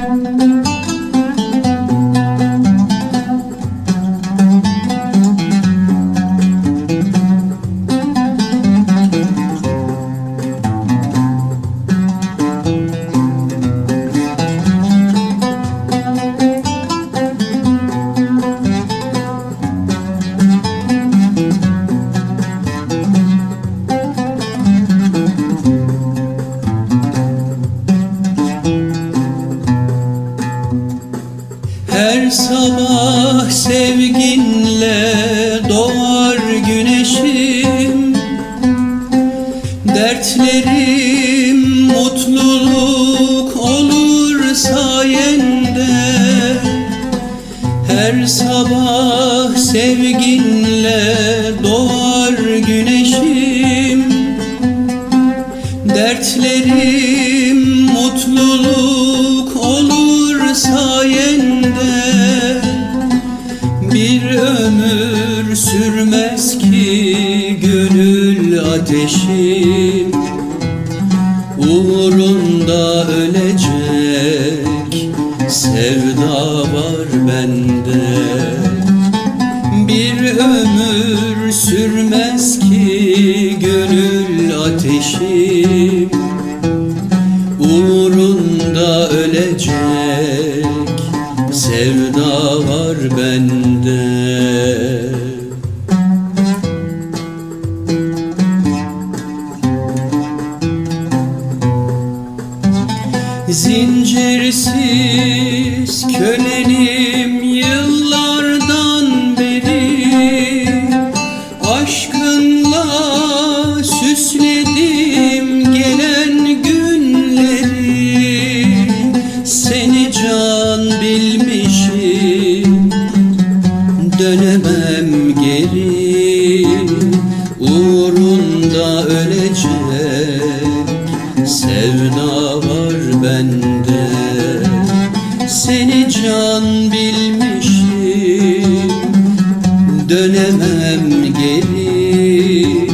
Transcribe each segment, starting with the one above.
Her doğar güneşim Dertlerim mutluluk olur sayende. Her sabah sevginle doğar güneşim Dertlerim mutluluk olur sayende. Bir ömür sürmez ki gönül ateşim Uğrunda ölecek sevda var bende. Bir ömür sürmez ki gönül ateşim Uğrunda ölecek sevda var bende Zincirsiz kölenim Seni can bilmişim. Dönemem geri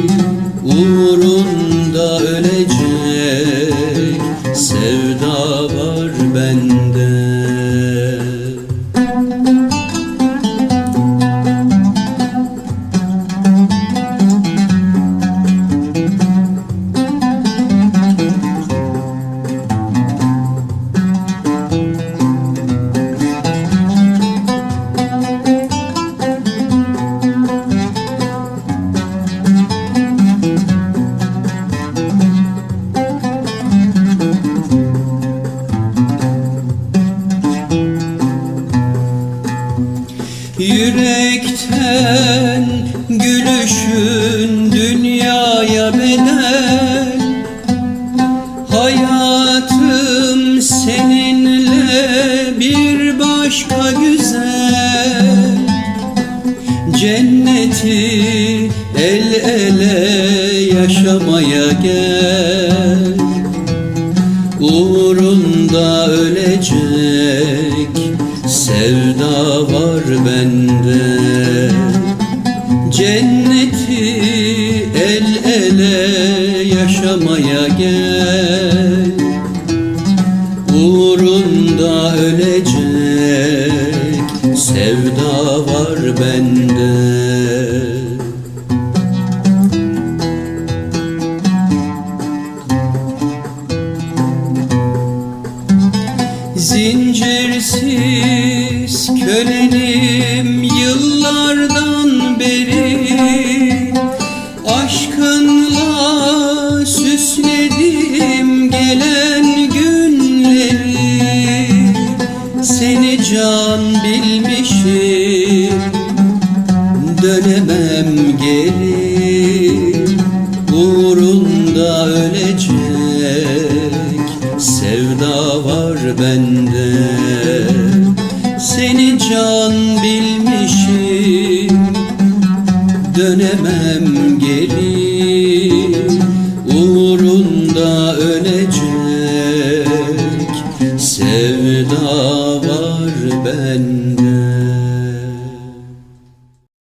Yürekten gülüşün dünyaya bedel. Hayatım seninle bir başka güzel. Cenneti el ele yaşamaya gel. Uğrunda ölecek sevda var bende. Cenneti el ele yaşamaya gel. Uğrunda ölecek Zincirsiz kölenim yıllardan bende. Seni can bilmişim Dönemem geri Uğrunda öleceğim.